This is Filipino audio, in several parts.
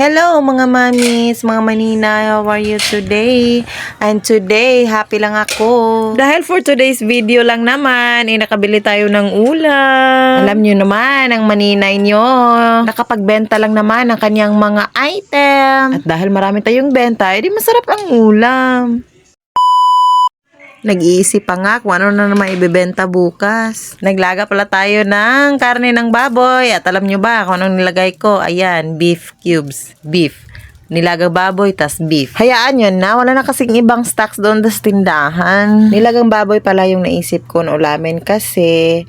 Hello mga mamis, mga manina, how are you today? And today, happy lang ako. Dahil for today's video lang naman, eh, nakabili tayo ng ulam. Alam nyo naman, ang maninay nyo, nakapagbenta lang naman ng kanyang mga item. At dahil marami tayong benta, edi masarap ang ulam. Nag-iisip pa nga kung ano na naman ibebenta bukas. Naglaga pala tayo ng karne ng baboy. At alam nyo ba kung anong nilagay ko? Ayan, beef cubes. Beef. Nilagang baboy, tas beef. Hayaan yun na. Wala na kasing ibang stocks doon sa tindahan. Nilagang baboy pala yung naisip ko na ulamin kasi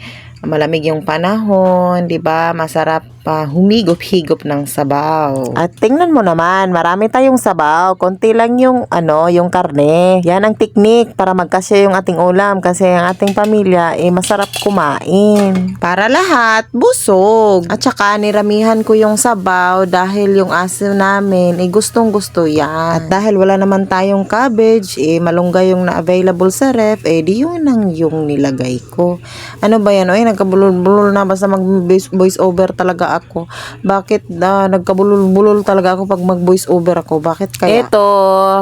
malamig yung panahon, 'di ba? Masarap pa humigop-higop ng sabaw. At tingnan mo naman, marami tayong sabaw, konti lang yung ano, yung karne. Yan ang teknik para magkasya yung ating ulam kasi ang ating pamilya eh masarap kumain. Para lahat busog. At saka niramihan ko yung sabaw dahil yung aso namin eh gustong-gusto yan. At dahil wala naman tayong cabbage, eh malunggay yung na-available sa ref, eh di yun ang yung nilagay ko. Ano ba yan? Oy, nagkabulol-bulol na basta mag-voice over talaga ako. Bakit na nagkabulol-bulol talaga ako pag mag-voice over ako? Bakit kaya? Ito,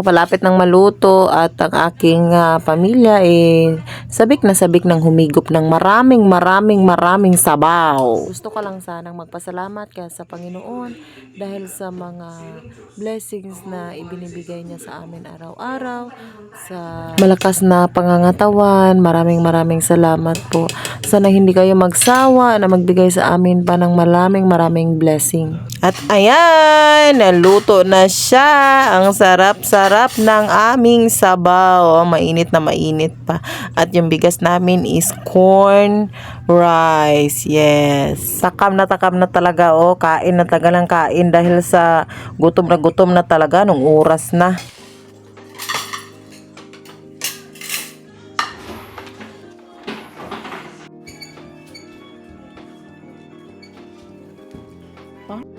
malapit ng maluto at ang aking ah, pamilya eh sabik na sabik ng humigop ng maraming maraming maraming sabaw. Gusto ko lang sanang magpasalamat kaya sa Panginoon dahil sa mga blessings na ibinibigay niya sa amin araw-araw sa malakas na pangangatawan. Maraming maraming salamat po. Sana hindi kayo magsawa na magbigay sa amin pa ng maraming maraming blessing. At ayan, naluto na siya. Ang sarap-sarap ng aming sabaw. Oh, mainit na mainit pa. At yung bigas namin is corn rice. Yes. Takam na takam na talaga. Oh, kain na tagal ng kain dahil sa gutom na gutom na talaga nung oras na. Па-па!